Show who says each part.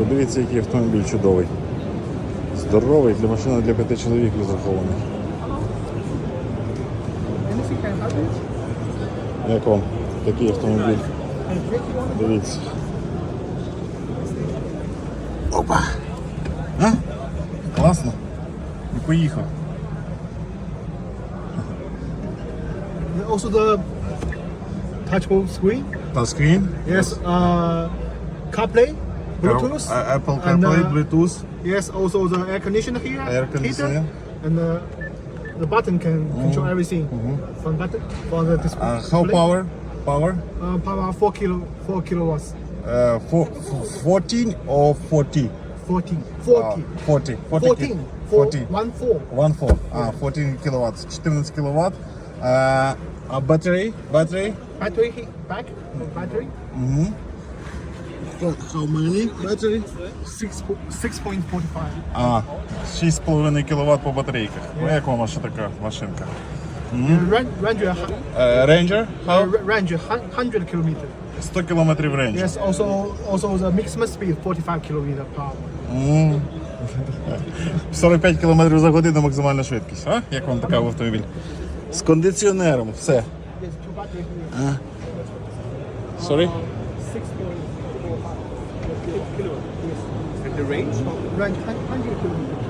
Speaker 1: Подивіться, який автомобіль чудовий. Здоровий, для машини для п'яти чоловік розрахований. Як вам такий автомобіль? Дивіться. Опа! А? Класно. І поїхав.
Speaker 2: Also the touchable screen.
Speaker 1: Таскрін.
Speaker 2: Yes, uh, CarPlay, Bluetooth.
Speaker 1: Uh,
Speaker 2: Apple
Speaker 1: CarPlay,
Speaker 2: uh,
Speaker 1: Bluetooth.
Speaker 2: Yes, also the air conditioner here.
Speaker 1: Air conditioner.
Speaker 2: And uh, the button can mm-hmm. control mm. everything mm -hmm. from button for the display.
Speaker 1: Uh, how power? Power?
Speaker 2: Uh, power four kilo four kilowatts.
Speaker 1: Uh, four, fourteen or forty? 14.
Speaker 2: 40.
Speaker 1: Uh,
Speaker 2: 40.
Speaker 1: 40.
Speaker 2: 14.
Speaker 1: 40.
Speaker 2: 1 4.
Speaker 1: 1 4. Ah, 14 kilowatts. 14 kilowatt. Uh, a battery. Battery.
Speaker 2: Battery. Back. Battery. Mm -hmm.
Speaker 1: How many battery?
Speaker 2: 6.45.
Speaker 1: А, 6,5 кВт по батарейках. Ну як вам ваша така машинка?
Speaker 2: Е, Ranger,
Speaker 1: Е, Ranger?
Speaker 2: uh, Ranger, 100 km.
Speaker 1: 100 км в рейндж.
Speaker 2: Yes, also also the maximum speed 45 km per hour.
Speaker 1: 45 км за годину максимальна швидкість. А? Як вам така в автомобіль? З кондиціонером, все.
Speaker 2: Yes, two batteries.
Speaker 1: Sorry?
Speaker 2: 6.5. kilowatts.
Speaker 3: At the range?
Speaker 2: Range 100 kilometers.